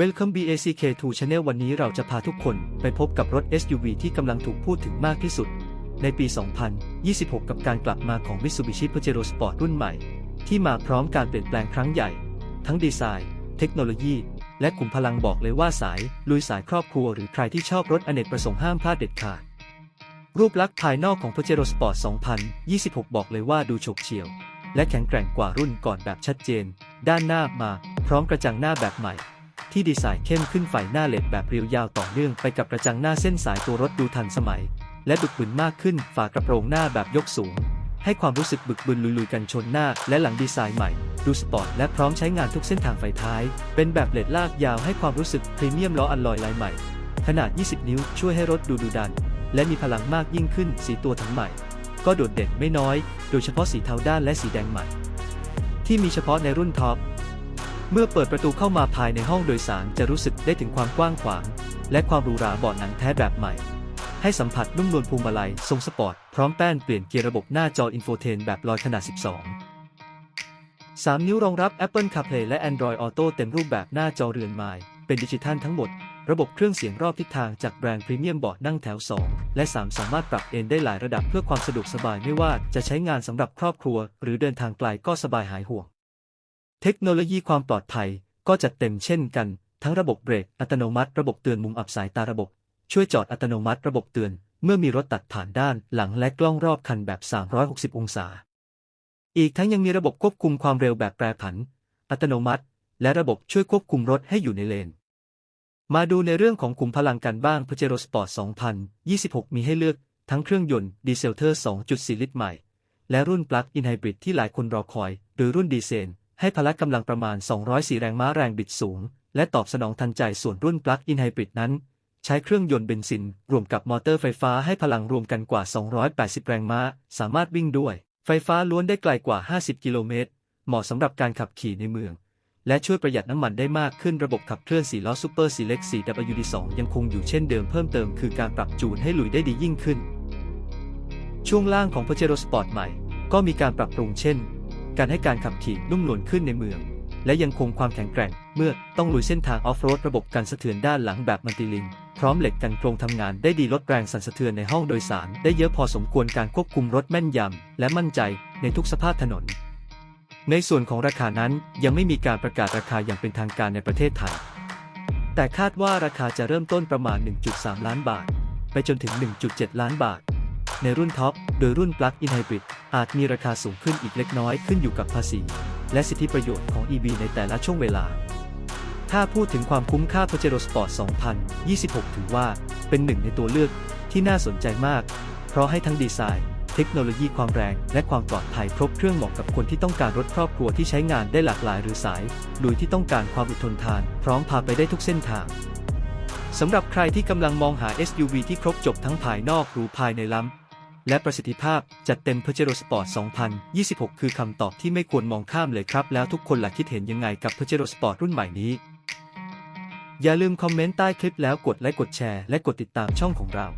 Welcome BACK2 Channel วันนี้เราจะพาทุกคนไปพบกับรถ SUV ที่กำลังถูกพูดถึงมากที่สุด ในปี 2026 กับการกลับมาของ Mitsubishi Pajero Sport รุ่นใหม่ ที่มาพร้อมการเปลี่ยนแปลงครั้งใหญ่ ทั้งดีไซน์ เทคโนโลยี และขุมพลังบอกเลยว่าสาย ลุยสายครอบครัวหรือใครที่ชอบรถอเนกประสงค์ห้ามพลาดเด็ดขาด รูปลักษณ์ภายนอกของ Pajero Sport 2026 บอกเลยว่าดูฉกเฉี่ยว และแข็งแกร่งกว่ารุ่นก่อนแบบชัดเจน ด้านหน้ามา พร้อมกระจังหน้าแบบใหม่ ที่ดีไซน์เข้มขึ้นไฟหน้าเลดแบบเรียวยาวต่อเนื่องไปกับกระจังหน้าเส้นสายตัวรถดูทันสมัย และดุกบึนมากขึ้นฝากระโปรงหน้าแบบยกสูง ให้ความรู้สึกบึกบึนลุยๆกันชนหน้า และหลังดีไซน์ใหม่ดูสปอร์ตและพร้อมใช้งานทุกเส้นทางไฟท้าย เป็นแบบเลดลากยาวให้ความรู้สึกพรีเมียมล้ออัลลอยลายใหม่ ขนาด 20 นิ้วช่วยให้รถดูดุดัน และมีพลังมากยิ่งขึ้นสีตัวทั้งใหม่ ก็โดดเด่นไม่น้อย โดยเฉพาะสีเทาด้านและสีแดงใหม่ ที่มีเฉพาะในรุ่นท็อป เมื่อเปิดประตูเข้ามาภายในห้องโดยสารจะรู้สึกได้ถึงความกว้างขวาง และความหรูหราเบาะหนังแท้แบบใหม่ ให้สัมผัสนุ่มนวลพวงมาลัยทรงสปอร์ต พร้อมแป้นเปลี่ยนเกียร์ระบบหน้าจออินโฟเทนแบบลอยขนาด 12 3 นิ้วรองรับ Apple CarPlay และ Android Auto เต็มรูปแบบหน้าจอเรือนไม้เป็นดิจิทัลทั้งหมด ระบบเครื่องเสียงรอบทิศทางจากแบรนด์พรีเมียมเบาะนั่งแถว 2 และ 3 สามารถปรับเอนได้หลายระดับเพื่อความสะดวกสบายไม่ว่าจะใช้งานสำหรับครอบครัว หรือเดินทางไกลก็สบายหายห่วง เทคโนโลยีความปลอดภัยก็จัดเต็มเช่นกัน ทั้งระบบเบรกอัตโนมัติ ระบบเตือนมุมอับสายตาระบบ ช่วยจอดอัตโนมัติ ระบบเตือน เมื่อมีรถตัดผ่านด้านหลังและกล้องรอบคันแบบ 360 องศา อีกทั้งยังมีระบบควบคุมความเร็วแบบแปรผัน อัตโนมัติ และระบบช่วยควบคุมรถให้อยู่ในเลน มาดูในเรื่องของขุมพลังกันบ้าง Pajero Sport 2026 มีให้เลือกทั้งเครื่องยนต์ดีเซลเทอร์ 2.4 ลิตรใหม่ และรุ่นปลั๊กอินไฮบริดที่หลายคนรอคอย โดยรุ่นดีเซล ให้พละกำลังประมาณ 204 แรงม้าแรงบิดสูง และตอบสนองทันใจส่วนรุ่นปลั๊กอินไฮบริดนั้น ใช้เครื่องยนต์เบนซิน รวมกับมอเตอร์ไฟฟ้าให้พลังรวมกันกว่า 280 แรงม้า สามารถวิ่งด้วย ไฟฟ้าล้วนได้ไกลกว่า 50 กิโลเมตร เหมาะสำหรับการขับขี่ในเมือง และช่วยประหยัดน้ำมันได้มากขึ้นระบบขับเคลื่อน4ล้อ Super Select 4WD2 ยังคงอยู่เช่นเดิมเพิ่มเติมคือการปรับจูนให้ลุยได้ดียิ่งขึ้น ช่วงล่างของ Pajero Sport ใหม่ ก็มีการปรับปรุงเช่น การให้การขับขี่นุ่มนวลขึ้นในเมือง และยังคงความแข็งแกร่ง เมื่อต้องลุยเส้นทางออฟโรดระบบการสะเทือนด้านหลังแบบมัลติลิง พร้อมเหล็กกันโครงทำงานได้ดีลดแรงสั่นสะเทือนในห้องโดยสาร ได้เยอะพอสมควรการควบคุมรถแม่นยำและมั่นใจในทุกสภาพถนน ในส่วนของราคานั้นยังไม่มีการประกาศราคาอย่างเป็นทางการในประเทศไทย แต่คาดว่าราคาจะเริ่มต้นประมาณ 1.3 ล้านบาท ไปจนถึง 1.7 ล้านบาท ในรุ่นท็อปโดยรุ่น Plug-in Hybrid อาจมีราคาสูงขึ้นอีกเล็กน้อยขึ้นอยู่กับภาษี และสิทธิประโยชน์ของ EV ในแต่ละช่วงเวลา ถ้าพูดถึงความคุ้มค่า Pajero Sport 2026 ถือว่าเป็นหนึ่งในตัวเลือกที่น่าสนใจมาก เพราะให้ทั้งดีไซน์ เทคโนโลยีความแรง และความปลอดภัยครบเครื่องเหมาะกับคนที่ต้องการรถครอบครัวที่ใช้งานได้หลากหลายหรือสายโดยที่ต้องการความอดทนทาน พร้อมพาไปได้ทุกเส้นทางสำหรับใครที่กำลังมองหา SUV ที่ครบจบทั้งภายนอกหรูภายในล้ำ และประสิทธิภาพจัดเต็ม Pajero Sport 2026 คือคำตอบที่ไม่ควรมองข้ามเลยครับ แล้วทุกคนล่ะคิดเห็นยังไงกับ Pajero Sport รุ่นใหม่นี้ อย่าลืมคอมเมนต์ใต้คลิปแล้วกดไลค์กดแชร์และกดติดตามช่องของเรา